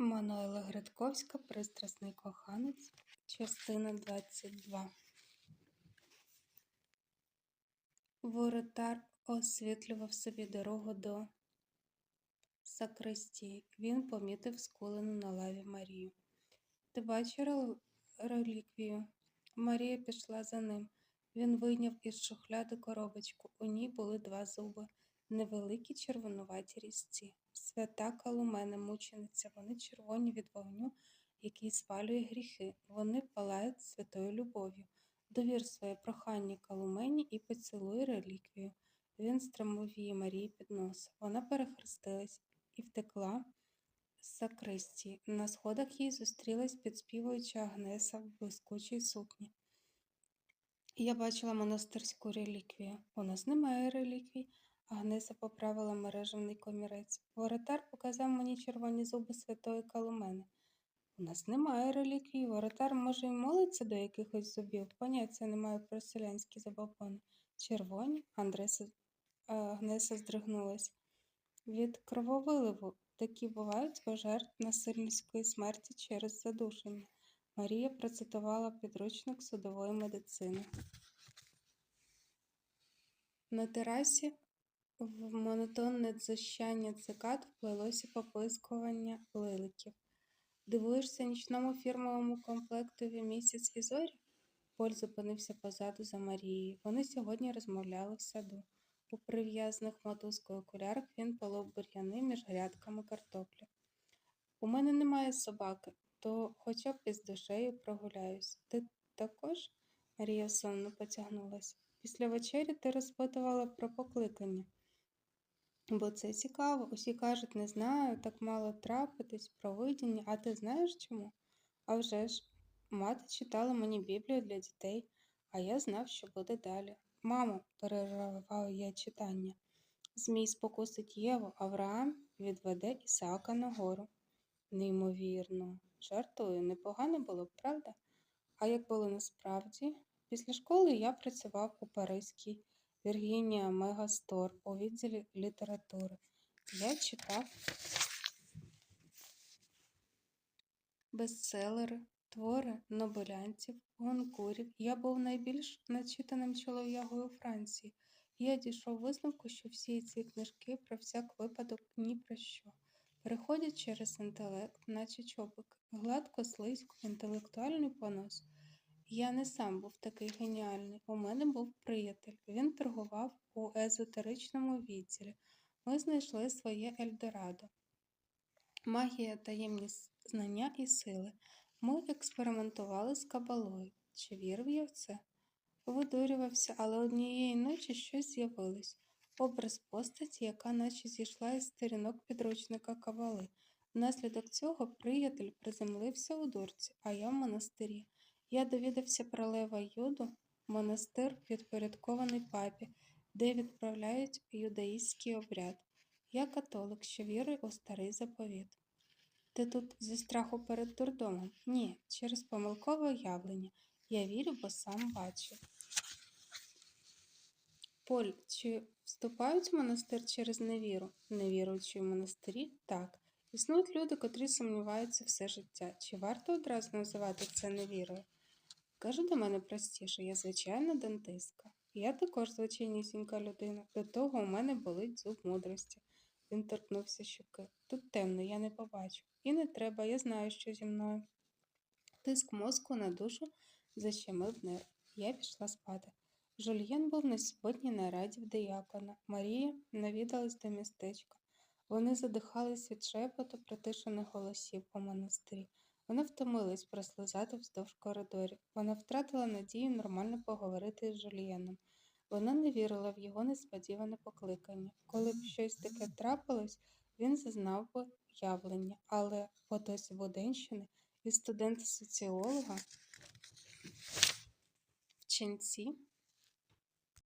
Мануела Гридковська Пристрасний коханець, частина 22. Воротар освітлював собі дорогу до сакристії. Він помітив скулену на лаві Марію. Ти бачив реліквію? Марія пішла за ним. Він вийняв із шухляди коробочку. У ній були два зуби, невеликі червонуваті різці. Свята калумена, мучениця, вони червоні від вогню, який спалює гріхи. Вони палають святою любов'ю. Довір своє прохання калумені і поцілуй реліквію. Він стримав її Марії під нос. Вона перехрестилась і втекла з сакристії. На сходах їй зустрілась підспівуюча Агнеса в блискучій сукні. Я бачила монастирську реліквію. У нас немає реліквій. Агнеса поправила мережевний комірець. Воротар показав мені червоні зуби святої Калумени. У нас немає реліквій. Воротар, може, й молиться до якихось зубів. Поняття немає про селянські забобони. Червоні? Андреса... Агнеса здригнулась. Від крововиливу такі бувають у жертв насильницької смерті через задушення. Марія процитувала підручник судової медицини. На терасі в монотонне дзищання цикад вплилося попискування лиликів. Дивуєшся нічному фірмовому комплектові місяць і зорі? Поль зупинився позаду за Марією. Вони сьогодні розмовляли в саду. У прив'язаних мотузкою окулярах він полов бур'яни між грядками картоплі. У мене немає собаки, то хоча б із душею прогуляюсь. Ти також? Марія сонно потягнулася. Після вечері ти розпитувала про покликання. Бо це цікаво. Усі кажуть, не знаю, так мало трапитись, про видіння, а ти знаєш чому? А вже ж, мати читала мені Біблію для дітей, а я знав, що буде далі. Мамо, перервав я читання. Змій спокусить Єву, Авраам відведе Ісаака на гору. Неймовірно, жартую, непогано було б, правда? А як було насправді? Після школи я працював у Паризькій Віргінія Мегастор у відділі літератури. Я читав бестселери, твори нобелянців, гонкурів. Я був найбільш начитаним чолов'ягою Франції. Я дійшов висновку, що всі ці книжки про всяк випадок ні про що. Переходять через інтелект, наче чопик, гладко, слизько, інтелектуальний понос. Я не сам був такий геніальний. У мене був приятель. Він торгував у езотеричному відділі. Ми знайшли своє Ельдорадо. Магія, таємні знання і сили. Ми експериментували з кабалою. Чи вірив я в це? Видурювався, але однієї ночі щось з'явилось. Образ постаті, яка наче зійшла із сторінок підручника кабали. Внаслідок цього приятель приземлився у дурці, а я в монастирі. Я довідався про Лева Юду, монастир, підпорядкований папі, де відправляють юдаїстський обряд. Я католик, що вірить у старий заповіт. Ти тут зі страху перед дурдомом? Ні, через помилкове уявлення. Я вірю, бо сам бачив. Поль, чи вступають в монастир через невіру? Невіруючи в монастирі? Так. Існують люди, котрі сумніваються все життя. Чи варто одразу називати це невірою? Кажи до мене простіше, я звичайна дантистка. Я також звичайнісінька людина. До того у мене болить зуб мудрості. Він торкнувся щоки. Тут темно, я не побачу. І не треба, я знаю, що зі мною. Тиск мозку на душу защемив нерв. Я пішла спати. Жульєн був на суботній нараді в диякона. Марія навідалась до містечка. Вони задихались від шепоту притишених голосів у монастирі. Вона втомилась прослизати вздовж коридорів. Вона втратила надію нормально поговорити з Жульєном. Вона не вірила в його несподіване покликання. Коли б щось таке трапилось, він зазнав би явлення, але отось Буденщини і студента соціолога в ченці